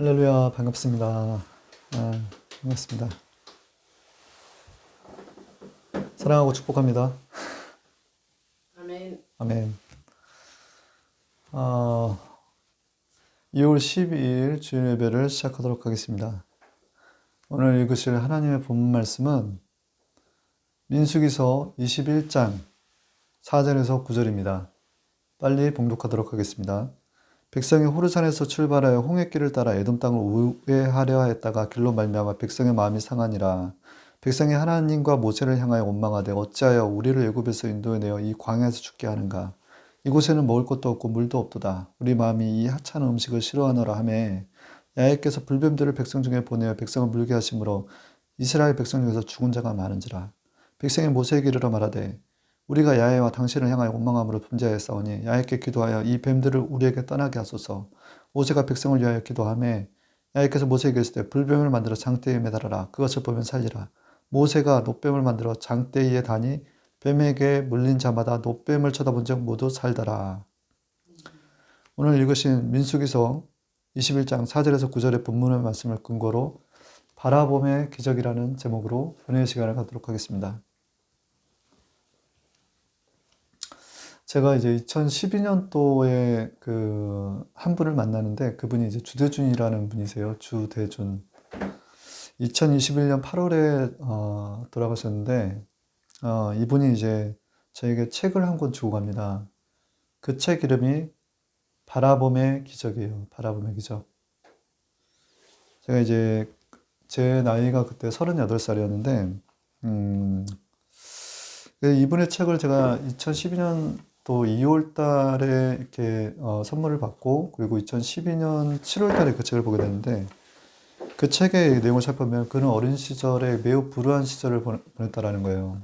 할렐루야 반갑습니다. 아, 반갑습니다. 사랑하고 축복합니다. 아멘. 아멘. 어, 2월 12일 주일 예배를 시작하도록 하겠습니다. 오늘 읽으실 하나님의 본문 말씀은 민수기서 21장 4절에서 9절입니다. 빨리 봉독하도록 하겠습니다. 백성이 호르산에서 출발하여 홍해길을 따라 에돔 땅을 우회하려 했다가 길로 말미암아 백성의 마음이 상하니라. 백성이 하나님과 모세를 향하여 원망하되 어찌하여 우리를 애굽에서 인도해내어 이 광야에서 죽게 하는가? 이곳에는 먹을 것도 없고 물도 없도다. 우리 마음이 이 하찮은 음식을 싫어하노라 하매 야훼께서 불뱀들을 백성 중에 보내어 백성을 물게 하심으로 이스라엘 백성 중에서 죽은 자가 많은지라. 백성이 모세에게 이르러 말하되 우리가 야훼와 당신을 향하여 원망함으로 범죄하였사오니 야훼께 기도하여 이 뱀들을 우리에게 떠나게 하소서. 모세가 백성을 위하여 기도하매 야훼께서 모세에게 이르시되 불뱀을 만들어 장대에 매달아라. 그것을 보면 살리라. 모세가 노뱀을 만들어 장대에 다니 뱀에게 물린 자마다 노뱀을 쳐다본 적 모두 살더라. 오늘 읽으신 민수기서 21장 4절에서 9절의 본문의 말씀을 근거로 바라봄의 기적이라는 제목으로 은혜의 시간을 갖도록 하겠습니다. 제가 이제 2012년도에 그 한 분을 만나는데 그분이 이제 주대준이라는 분이세요. 주대준. 2021년 8월에 어, 돌아가셨는데 어, 이분이 이제 저에게 책을 한 권 주고 갑니다. 그 책 이름이 바라봄의 기적이에요. 바라봄의 기적. 제가 이제 제 나이가 그때 38살이었는데 음, 이분의 책을 제가 2012년 또 2월 달에 이렇게 어, 선물을 받고 그리고 2012년 7월 달에 그 책을 보게 되는데 그 책의 내용을 살펴보면 그는 어린 시절에 매우 불우한 시절을 보냈다라는 거예요.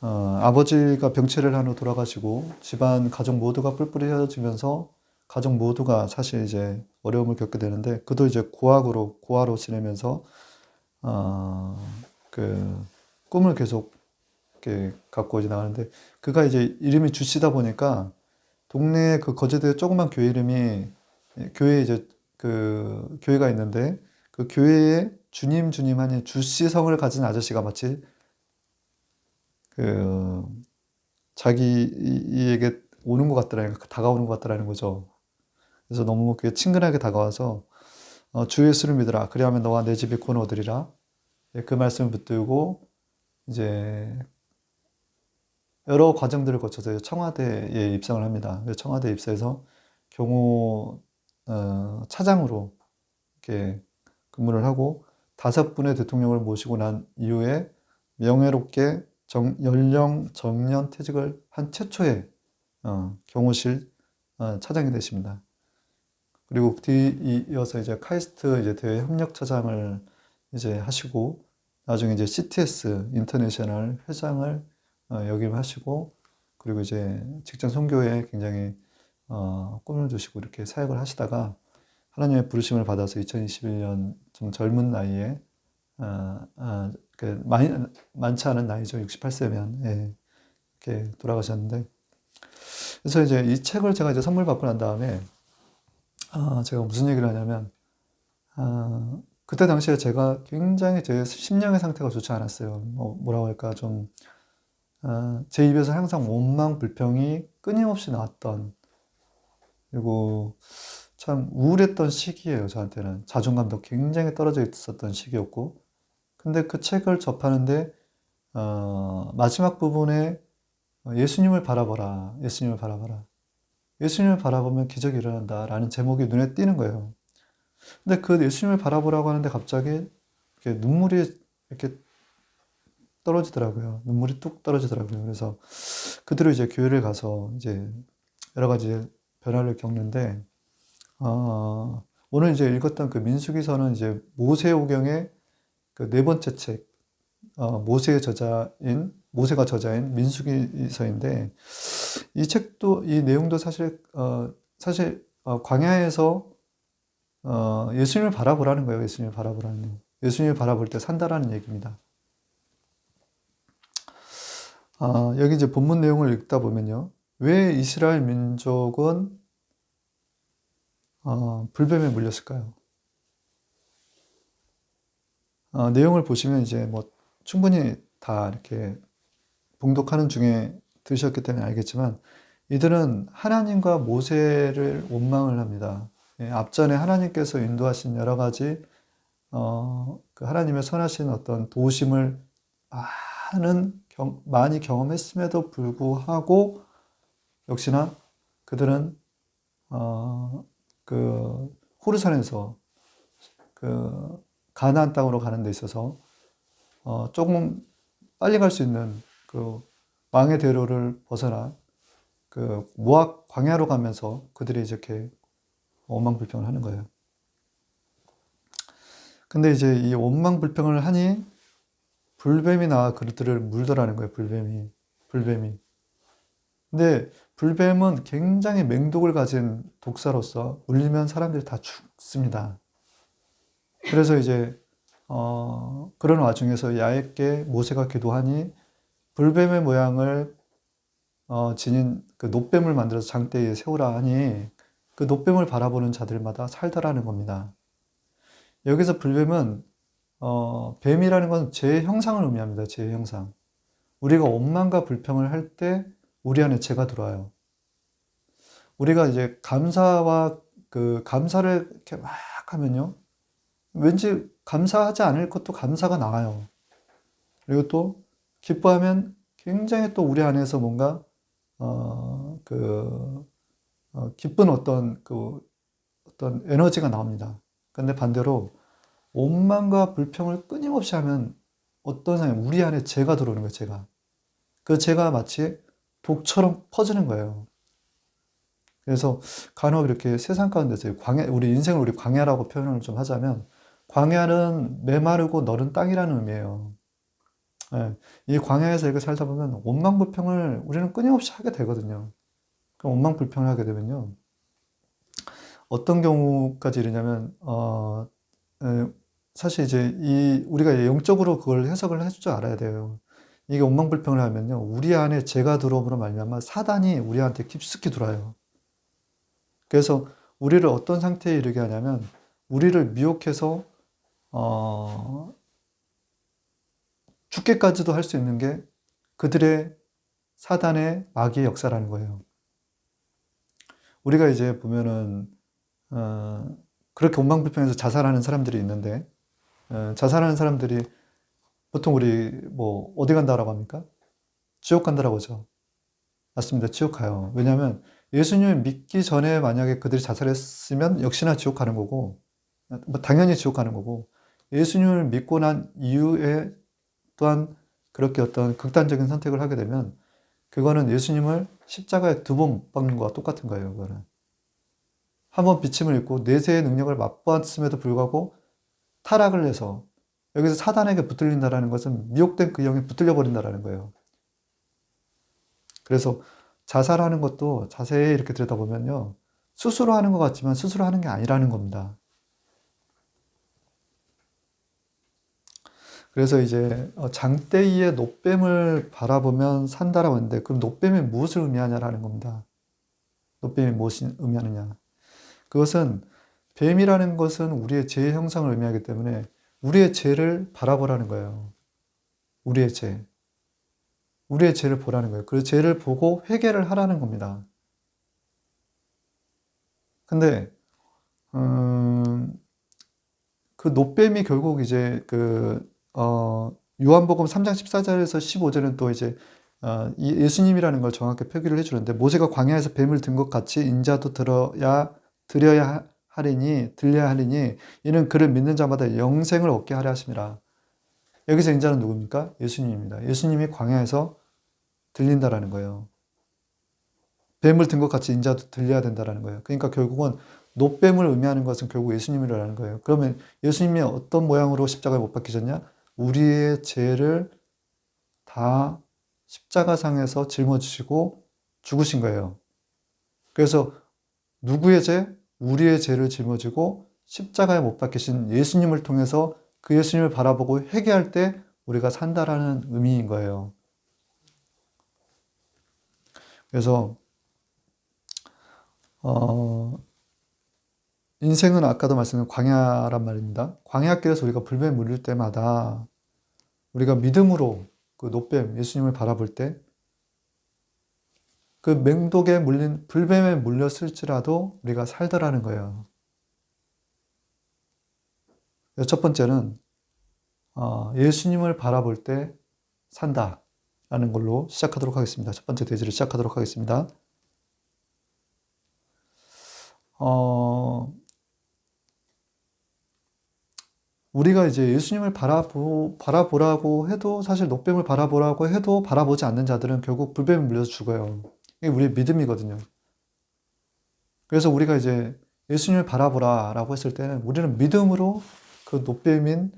어, 아버지가 병치를 한 후 돌아가시고 집안 가족 모두가 뿔뿔이 헤어지면서 가족 모두가 사실 이제 어려움을 겪게 되는데 그도 이제 고학으로 고아로 지내면서 어, 그 꿈을 계속 이렇게 갖고 이제 나가는데 그가 이제 이름이 주씨다 보니까 동네에 그 거제도에 조그만 교회 이름이 교회 이제 그 교회가 있는데 그 교회에 주님 주님 하니 주씨 성을 가진 아저씨가 마치 그 자기에게 오는 것 같더라는 다가오는 것 같더라는 거죠. 그래서 너무 그게 친근하게 다가와서 어, 주 예수를 믿으라. 그리하면 너와 내 집이 곧 얻으리라. 예, 그 말씀을 붙들고 이제 여러 과정들을 거쳐서 청와대에 입성을 합니다. 청와대 입사해서 경호 어, 차장으로 이렇게 근무를 하고 다섯 분의 대통령을 모시고 난 이후에 명예롭게 정, 연령 정년 퇴직을 한 최초의 어, 경호실 어, 차장이 되십니다. 그리고 뒤이어서 이제 카이스트 이제 대외 협력 차장을 이제 하시고 나중에 이제 CTS 인터내셔널 회장을 어, 역임하시고 그리고 이제 직장 선교에 굉장히 어, 꿈을 두시고 이렇게 사역을 하시다가 하나님의 부르심을 받아서 2021년 좀 젊은 나이에 어, 어, 그 많이 많지 않은 나이죠. 68세면. 예, 이렇게 돌아가셨는데. 그래서 이제 이 책을 제가 이제 선물 받고 난 다음에 아, 제가 무슨 얘기를 하냐면 아, 그때 당시에 제가 굉장히 제 심령의 상태가 좋지 않았어요. 뭐, 뭐라고 할까 좀 아, 제 입에서 항상 원망 불평이 끊임없이 나왔던 그리고 참 우울했던 시기예요 저한테는. 자존감도 굉장히 떨어져 있었던 시기였고. 근데 그 책을 접하는데 어, 마지막 부분에 예수님을 바라보라 예수님을 바라보라. 예수님을 바라보면 기적이 일어난다 라는 제목이 눈에 띄는 거예요. 근데 그 예수님을 바라보라고 하는데 갑자기 이렇게 눈물이 이렇게 떨어지더라고요. 눈물이 뚝 떨어지더라고요. 그래서 그대로 이제 교회를 가서 이제 여러 가지 변화를 겪는데, 어, 오늘 이제 읽었던 그 민수기서는 이제 모세오경의 그 네 번째 책, 어, 모세의 저자인, 모세가 저자인 민수기서인데, 이 책도, 이 내용도 사실, 어, 사실, 어, 광야에서, 어, 예수님을 바라보라는 거예요. 예수님을 바라보라는. 예수님을 바라볼 때 산다라는 얘기입니다. 아, 여기 이제 본문 내용을 읽다 보면요. 왜 이스라엘 민족은 어, 불뱀에 물렸을까요? 어, 내용을 보시면 이제 뭐 충분히 다 이렇게 봉독하는 중에 들으셨기 때문에 알겠지만 이들은 하나님과 모세를 원망을 합니다. 예, 앞전에 하나님께서 인도하신 여러 가지 어, 그 하나님의 선하신 어떤 도우심을 많은 경, 많이 경험했음에도 불구하고 역시나 그들은 어, 그 호르산에서 그 가나안 땅으로 가는 데 있어서 어, 조금 빨리 갈 수 있는 그 왕의 대로를 벗어나 그 모압 광야로 가면서 그들이 이렇게 원망 불평을 하는 거예요. 근데 이제 이 원망 불평을 하니 불뱀이 나와 그들을 물더라는 거예요. 불뱀이 불뱀이. 근데 불뱀은 굉장히 맹독을 가진 독사로서 물리면 사람들이 다 죽습니다. 그래서 이제 어, 그런 와중에서 야곱께 모세가 기도하니 불뱀의 모양을 어, 지닌 그 노뱀을 만들어서 장대에 세우라 하니 그 노뱀을 바라보는 자들마다 살더라는 겁니다. 여기서 불뱀은 어, 뱀이라는 건제 형상을 의미합니다. 제 형상. 우리가 원망과 불평을 할 때 우리 안에 죄가 들어와요. 우리가 이제 감사와 그 감사를 이렇게 막 하면요. 왠지 감사하지 않을 것도 감사가 나와요. 그리고 또 기뻐하면 굉장히 또 우리 안에서 뭔가 어, 그 어, 기쁜 어떤 그 어떤 에너지가 나옵니다. 근데 반대로 원망과 불평을 끊임없이 하면 어떤 상황, 우리 안에 죄가 들어오는 거예요, 죄가. 그 죄가 마치 독처럼 퍼지는 거예요. 그래서 간혹 이렇게 세상 가운데서 광야, 우리 인생을 우리 광야라고 표현을 좀 하자면 광야는 메마르고 너른 땅이라는 의미예요. 예, 이 광야에서 이렇게 살다 보면 원망 불평을 우리는 끊임없이 하게 되거든요. 그럼 원망 불평을 하게 되면요. 어떤 경우까지 이르냐면, 어, 에, 사실 이제 이, 우리가 영적으로 그걸 해석을 해줄 줄 알아야 돼요. 이게 원망불평을 하면요. 우리 안에 죄가 들어옴으로 말미암아 사단이 우리한테 깊숙이 들어와요. 그래서 우리를 어떤 상태에 이르게 하냐면, 우리를 미혹해서, 어, 죽게까지도 할 수 있는 게 그들의 사단의 마귀의 역사라는 거예요. 우리가 이제 보면은 어, 그렇게 원망불평해서 자살하는 사람들이 있는데 어, 자살하는 사람들이 보통 우리 뭐 어디 간다라고 합니까? 지옥 간다라고 하죠. 맞습니다. 지옥 가요. 왜냐하면 예수님을 믿기 전에 만약에 그들이 자살했으면 역시나 지옥 가는 거고 뭐 당연히 지옥 가는 거고 예수님을 믿고 난 이후에 또한 그렇게 어떤 극단적인 선택을 하게 되면 그거는 예수님을 십자가에 두번못 박는 거와 똑같은 거예요. 그거는 한번 비침을 입고 내세의 능력을 맛보았음에도 불구하고 타락을 해서 여기서 사단에게 붙들린다라는 것은 미혹된 그 영에 붙들려 버린다라는 거예요. 그래서 자살하는 것도 자세히 이렇게 들여다보면요. 스스로 하는 것 같지만 스스로 하는 게 아니라는 겁니다. 그래서 이제 어, 장대위의 노뱀을 바라보면 산다라고 했는데 그럼 노뱀이 무엇을 의미하냐라는 겁니다. 노뱀이 무엇을 의미하느냐. 그것은 뱀이라는 것은 우리의 죄의 형상을 의미하기 때문에 우리의 죄를 바라보라는 거예요. 우리의 죄. 우리의 죄를 보라는 거예요. 그 죄를 보고 회개를 하라는 겁니다. 근데 음, 그 노뱀이 결국 이제 그 어, 요한복음 3장 14절에서 15절은 또 이제 어, 예수님이라는 걸 정확히 표기를 해주는데 모세가 광야에서 뱀을 든 것 같이 인자도 들어야 드려야 하리니 들려야 하리니 이는 그를 믿는 자마다 영생을 얻게 하려 하심이라. 여기서 인자는 누굽니까? 예수님입니다. 예수님이 광야에서 들린다라는 거예요. 뱀을 든 것 같이 인자도 들려야 된다라는 거예요. 그러니까 결국은 노뱀을 의미하는 것은 결국 예수님이라는 거예요. 그러면 예수님이 어떤 모양으로 십자가에 못 박히셨냐? 우리의 죄를 다 십자가상에서 짊어지시고 죽으신 거예요. 그래서 누구의 죄? 우리의 죄를 짊어지고 십자가에 못 박히신 예수님을 통해서 그 예수님을 바라보고 회개할 때 우리가 산다라는 의미인 거예요. 그래서 어, 인생은 아까도 말씀드린 광야란 말입니다. 광야길에서 우리가 불뱀에 물릴 때마다 우리가 믿음으로 그 노뱀 예수님을 바라볼 때 그 맹독에 물린 불뱀에 물렸을지라도 우리가 살더라는 거예요. 첫 번째는 어, 예수님을 바라볼 때 산다 라는 걸로 시작하도록 하겠습니다. 첫 번째 대지를 시작하도록 하겠습니다. 어, 우리가 이제 예수님을 바라보, 바라보라고 해도 사실 노뱀을 바라보라고 해도 바라보지 않는 자들은 결국 불뱀에 물려서 죽어요. 이게 우리의 믿음이거든요. 그래서 우리가 이제 예수님을 바라보라 라고 했을 때는 우리는 믿음으로 그 노뱀인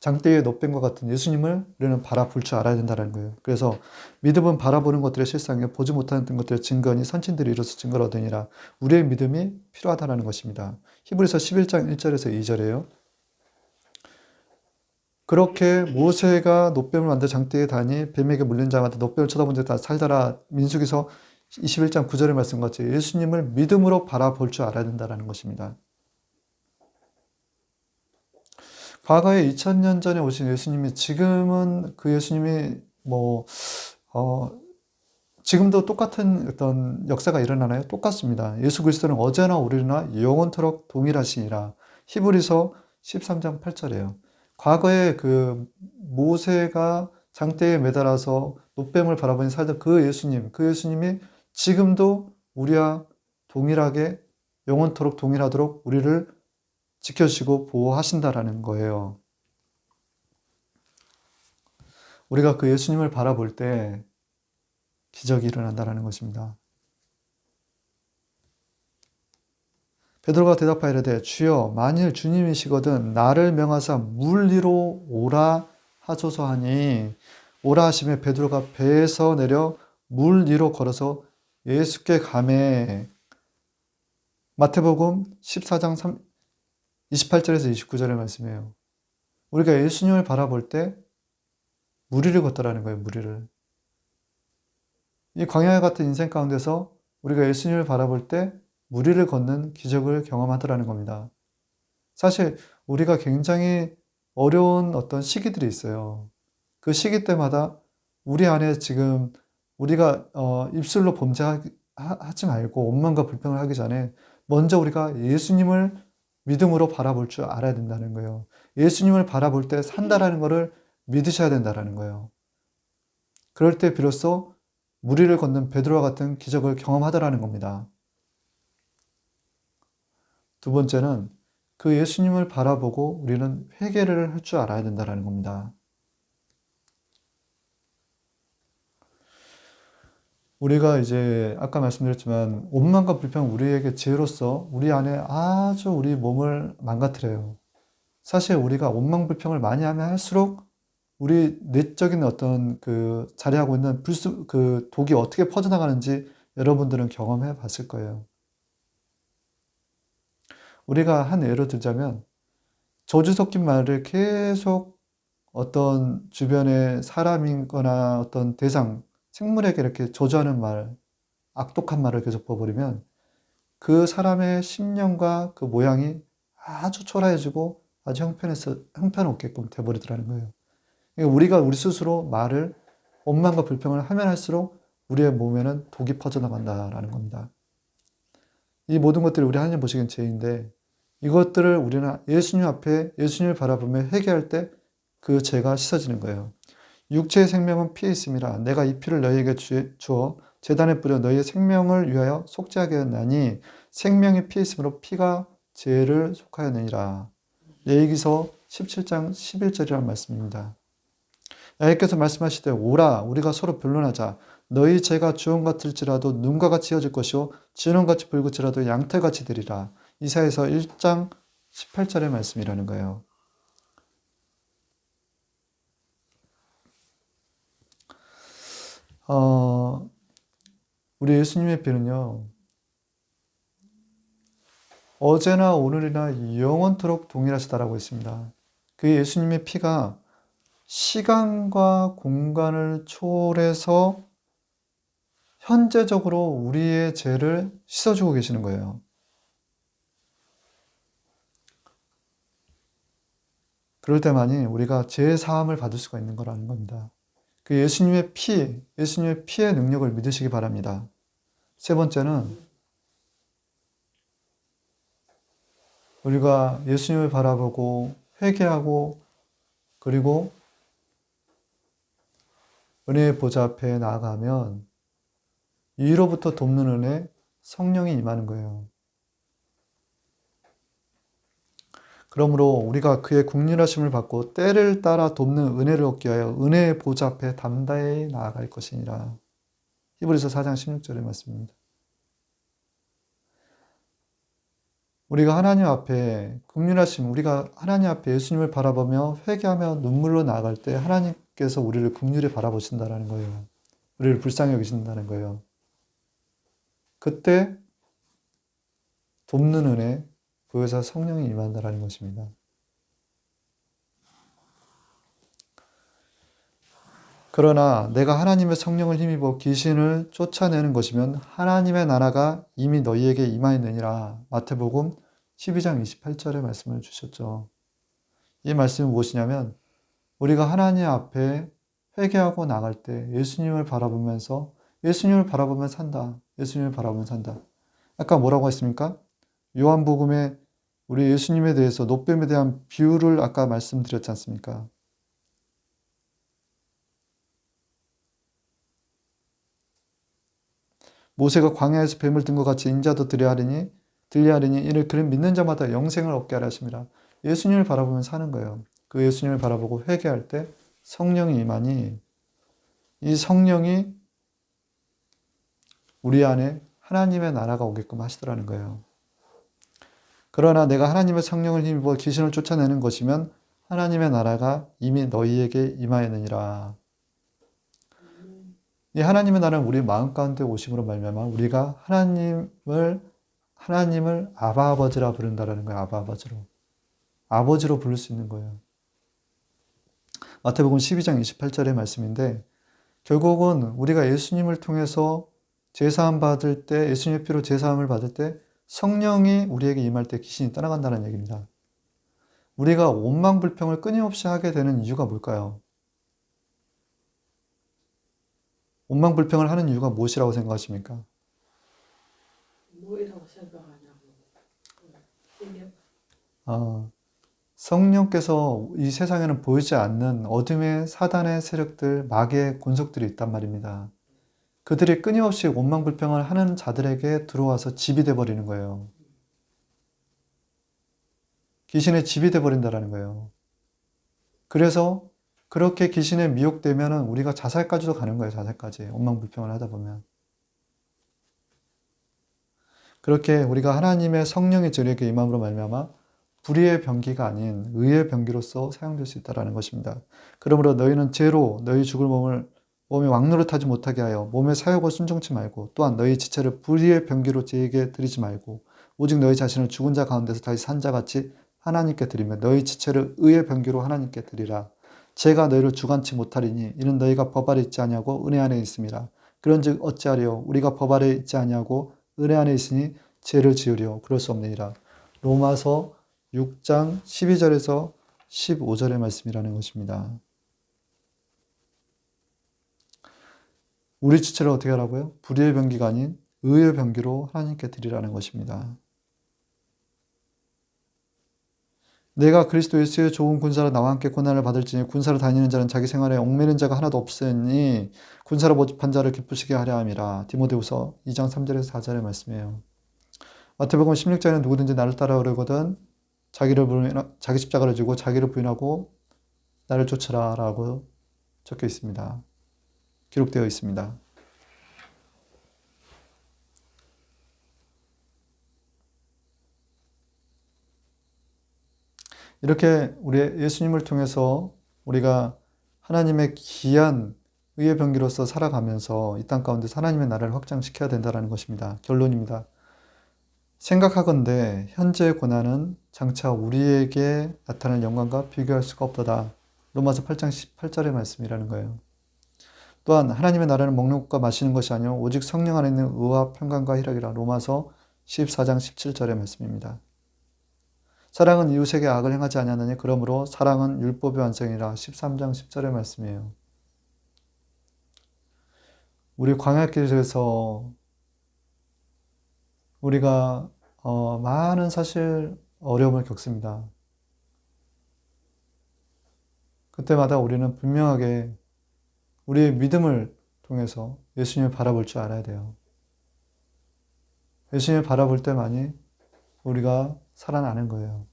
장대의 노뱀과 같은 예수님을 우리는 바라볼 줄 알아야 된다는 거예요. 그래서 믿음은 바라보는 것들의 실상에 보지 못하는 것들의 증거니 선친들이 이로써 증거를 얻으니라. 우리의 믿음이 필요하다는 것입니다. 히브리서 11장 1절에서 2절에요. 그렇게 모세가 노뱀을 만들 장대에 다니 뱀에게 물린 자마다 노뱀을 쳐다본 자다 살다라 민수기서 21장 9절의 말씀 같이 예수님을 믿음으로 바라볼 줄 알아야 된다는 것입니다. 과거에 2000년 전에 오신 예수님이 지금은 그 예수님이 뭐, 어, 지금도 똑같은 어떤 역사가 일어나나요? 똑같습니다. 예수 그리스도는 어제나 오늘이나 영원토록 동일하시니라. 히브리서 13장 8절이에요. 과거에 그 모세가 장대에 매달아서 노뱀을 바라보니 살던 그 예수님, 그 예수님이 지금도 우리와 동일하게 영원토록 동일하도록 우리를 지켜주시고 보호하신다라는 거예요. 우리가 그 예수님을 바라볼 때 기적이 일어난다라는 것입니다. 베드로가 대답하여 이르되 주여 만일 주님이시거든 나를 명하사 물 위로 오라 하소서 하니 오라 하심에 베드로가 배에서 내려 물 위로 걸어서 예수께 감해 마태복음 14장 3, 28절에서 29절의 말씀이에요. 우리가 예수님을 바라볼 때 무리를 걷더라는 거예요, 무리를. 이 광야 같은 인생 가운데서 우리가 예수님을 바라볼 때 무리를 걷는 기적을 경험하더라는 겁니다. 사실 우리가 굉장히 어려운 어떤 시기들이 있어요. 그 시기 때마다 우리 안에 지금 우리가 어, 입술로 범죄하지 말고 원망과 불평을 하기 전에 먼저 우리가 예수님을 믿음으로 바라볼 줄 알아야 된다는 거예요. 예수님을 바라볼 때 산다라는 것을 믿으셔야 된다는 거예요. 그럴 때 비로소 무리를 걷는 베드로와 같은 기적을 경험하더라는 겁니다. 두 번째는 그 예수님을 바라보고 우리는 회개를 할 줄 알아야 된다는 겁니다. 우리가 이제 아까 말씀드렸지만 원망과 불평 우리에게 죄로서 우리 안에 아주 우리 몸을 망가뜨려요. 사실 우리가 원망 불평을 많이 하면 할수록 우리 내적인 어떤 그 자리하고 있는 불수 그 독이 어떻게 퍼져나가는지 여러분들은 경험해 봤을 거예요. 우리가 한 예로 들자면 저주 섞인 말을 계속 어떤 주변의 사람이거나 어떤 대상 생물에게 이렇게 저주하는 말, 악독한 말을 계속 퍼버리면 그 사람의 심령과 그 모양이 아주 초라해지고 아주 형편에서, 형편없게끔 돼버리더라는 거예요. 그러니까 우리가 우리 스스로 말을 원망과 불평을 하면 할수록 우리의 몸에는 독이 퍼져나간다라는 겁니다. 이 모든 것들이 우리 하나님 보시기엔 죄인데 이것들을 우리는 예수님 앞에 예수님을 바라보며 회개할 때 그 죄가 씻어지는 거예요. 육체의 생명은 피에 있음이라 내가 이 피를 너희에게 주어 재단에 뿌려 너희의 생명을 위하여 속죄하게 하나니 생명이 피에 있으므로 피가 죄를 속하였느니라. 예기서 17장 11절이라는 말씀입니다. 야훼께서 말씀하시되 오라 우리가 서로 변론하자 너희 죄가 주홍 같을지라도 눈과 같이 이어질 것이요 진홍같이 붉을지라도 양털같이 되리라. 이사에서 1장 18절의 말씀이라는 거예요. 어, 우리 예수님의 피는요, 어제나 오늘이나 영원토록 동일하시다라고 했습니다. 그 예수님의 피가 시간과 공간을 초월해서 현재적으로 우리의 죄를 씻어주고 계시는 거예요. 그럴 때만이 우리가 죄 사함을 받을 수가 있는 거라는 겁니다. 그 예수님의 피, 예수님의 피의 능력을 믿으시기 바랍니다. 세 번째는 우리가 예수님을 바라보고 회개하고 그리고 은혜의 보좌 앞에 나아가면 위로부터 돕는 은혜 성령이 임하는 거예요. 그러므로 우리가 그의 국률하심을 받고 때를 따라 돕는 은혜를 얻기 위하여 은혜의 보좌 앞에 담대히 나아갈 것이니라. 히브리서 4장 16절의 말씀입니다. 우리가 하나님 앞에 국률하심, 우리가 하나님 앞에 예수님을 바라보며 회개하며 눈물로 나아갈 때 하나님께서 우리를 국률에 바라보신다는 거예요. 우리를 불쌍히 여기신다는 거예요. 그때 돕는 은혜, 그것에서 성령이 임한다라는 것입니다. 그러나 내가 하나님의 성령을 힘입어 귀신을 쫓아내는 것이면 하나님의 나라가 이미 너희에게 임하였느니라. 마태복음 12장 28절의 말씀을 주셨죠. 이 말씀이 무엇이냐면 우리가 하나님 앞에 회개하고 나갈 때 예수님을 바라보면서 예수님을 바라보면 산다. 예수님을 바라보면 산다. 아까 뭐라고 했습니까? 요한복음에 우리 예수님에 대해서 노뱀에 대한 비유를 아까 말씀드렸지 않습니까? 모세가 광야에서 뱀을 든 것 같이 인자도 들려 하리니 들려 하리니 이를 그를 믿는 자마다 영생을 얻게 하라 하심이라. 예수님을 바라보면 사는 거예요. 그 예수님을 바라보고 회개할 때 성령이 임하니 이 성령이 우리 안에 하나님의 나라가 오게끔 하시더라는 거예요. 그러나 내가 하나님의 성령을 힘입어 귀신을 쫓아내는 것이면 하나님의 나라가 이미 너희에게 임하였느니라. 이 하나님의 나라는 우리 마음 가운데 오심으로 말미암아 우리가 하나님을 하나님을 아바 아버지라 부른다라는 거예요. 아바 아버지로. 아버지로 부를 수 있는 거예요. 마태복음 12장 28절의 말씀인데 결국은 우리가 예수님을 통해서 제사함 받을 때 예수님의 피로 제사함을 받을 때 성령이 우리에게 임할 때 귀신이 떠나간다는 얘기입니다. 우리가 원망 불평을 끊임없이 하게 되는 이유가 뭘까요? 원망 불평을 하는 이유가 무엇이라고 생각하십니까? 뭐라고 생각하냐고. 아, 성령께서 이 세상에는 보이지 않는 어둠의 사단의 세력들, 마귀의 권속들이 있단 말입니다. 그들이 끊임없이 원망 불평을 하는 자들에게 들어와서 집이 돼 버리는 거예요. 귀신의 집이 돼 버린다라는 거예요. 그래서 그렇게 귀신에 미혹되면은 우리가 자살까지도 가는 거예요. 자살까지. 원망 불평을 하다 보면. 그렇게 우리가 하나님의 성령의 저에게 임함으로 말미암아 불의의 병기가 아닌 의의 병기로서 사용될 수 있다라는 것입니다. 그러므로 너희는 죄로 너희 죽을 몸을 몸에 왕노릇하지 못하게 하여 몸의 사욕을 순종치 말고 또한 너희 지체를 불의의 병기로 죄에게 드리지 말고 오직 너희 자신을 죽은 자 가운데서 다시 산 자같이 하나님께 드리며 너희 지체를 의의 병기로 하나님께 드리라. 제가 너희를 주관치 못하리니 이는 너희가 법 아래 있지 아니하고 은혜 안에 있습니다. 그런즉 어찌하리요 우리가 법 아래 있지 아니하고 은혜 안에 있으니 죄를 지으려 그럴 수 없느니라. 로마서 6장 12절에서 15절의 말씀이라는 것입니다. 우리 지체를 어떻게 하라고요? 불의의 병기가 아닌 의의 병기로 하나님께 드리라는 것입니다. 내가 그리스도 예수의 좋은 군사로 나와 함께 고난을 받을지니 군사로 다니는 자는 자기 생활에 얽매는 자가 하나도 없으니 군사로 모집한 자를 기쁘시게 하려 함이라. 디모데후서 2장 3절에서 4절의 말씀이에요. 마태복음 16장에는 누구든지 나를 따라오려거든 자기를 부인, 자기 십자가를 지고 자기를 부인하고 나를 쫓으라라고 적혀 있습니다. 기록되어 있습니다. 이렇게 우리 예수님을 통해서 우리가 하나님의 귀한 의의 병기로서 살아가면서 이 땅 가운데 하나님의 나라를 확장시켜야 된다는 것입니다. 결론입니다. 생각하건대 현재의 고난은 장차 우리에게 나타날 영광과 비교할 수가 없도다. 로마서 8장 18절의 말씀이라는 거예요. 또한 하나님의 나라는 먹는 것과 마시는 것이 아니요 오직 성령 안에 있는 의와 평강과 희락이라 로마서 14장 17절의 말씀입니다. 사랑은 이웃에게 악을 행하지 아니하느니 그러므로 사랑은 율법의 완성이라 13장 10절의 말씀이에요. 우리 광야길에서 우리가 어, 많은 사실 어려움을 겪습니다. 그때마다 우리는 분명하게 우리의 믿음을 통해서 예수님을 바라볼 줄 알아야 돼요. 예수님을 바라볼 때만이 우리가 살아나는 거예요.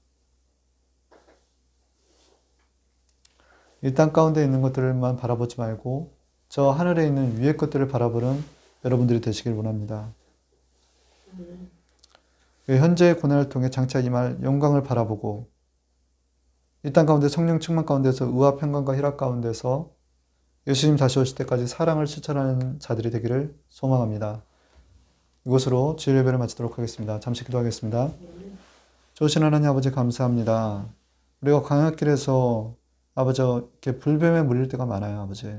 이 땅 가운데 있는 것들만 바라보지 말고 저 하늘에 있는 위의 것들을 바라보는 여러분들이 되시길 원합니다. 그 현재의 고난을 통해 장차 임할 영광을 바라보고 이 땅 가운데 성령 충만 가운데서 의와 평강과 희락 가운데서 예수님 다시 오실 때까지 사랑을 실천하는 자들이 되기를 소망합니다. 이것으로 주일 예배를 마치도록 하겠습니다. 잠시 기도하겠습니다. 좋으신 하나님 아버지 감사합니다. 우리가 광야길에서 아버지 이렇게 불뱀에 물릴 때가 많아요, 아버지.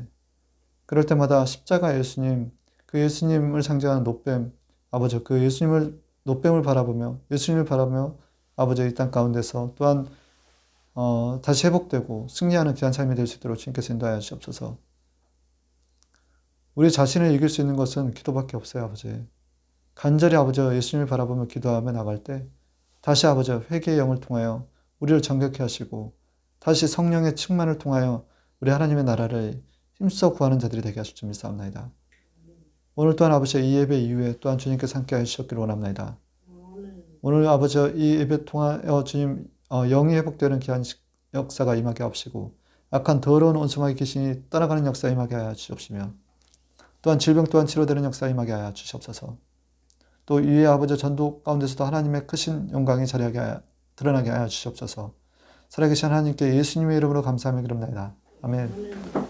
그럴 때마다 십자가 예수님, 그 예수님을 상징하는 노뱀, 아버지 그 예수님을 노뱀을 바라보며 예수님을 바라보며 아버지 이 땅 가운데서 또한 어, 다시 회복되고 승리하는 귀한 삶이 될 수 있도록 주님께서 인도하여 주옵소서. 우리 자신을 이길 수 있는 것은 기도밖에 없어요, 아버지. 간절히 아버지 예수님을 바라보며 기도하며 나갈 때 다시 아버지 회개의 영을 통하여 우리를 정결케 하시고 다시 성령의 충만을 통하여 우리 하나님의 나라를 힘써 구하는 자들이 되게 하실 줄 믿사옵나이다. 오늘 또한 아버지 이 예배 이후에 또한 주님께서 함께 하시기를 원합니다. 오늘 아버지 이 예배 통하여 주님 어, 영이 회복되는 귀한 시- 역사가 임하게 하시고 악한 더러운 온수마귀 귀신이 떠나가는 역사 임하게 하여 주옵시며 또한 질병 또한 치료되는 역사 임하게 하여 주시옵소서. 또 이에 아버지 전도 가운데서도 하나님의 크신 영광이 자리하게 하여, 드러나게 하여 주시옵소서. 살아계신 하나님께 예수님의 이름으로 감사하며 기름나이다. 아멘. 아멘.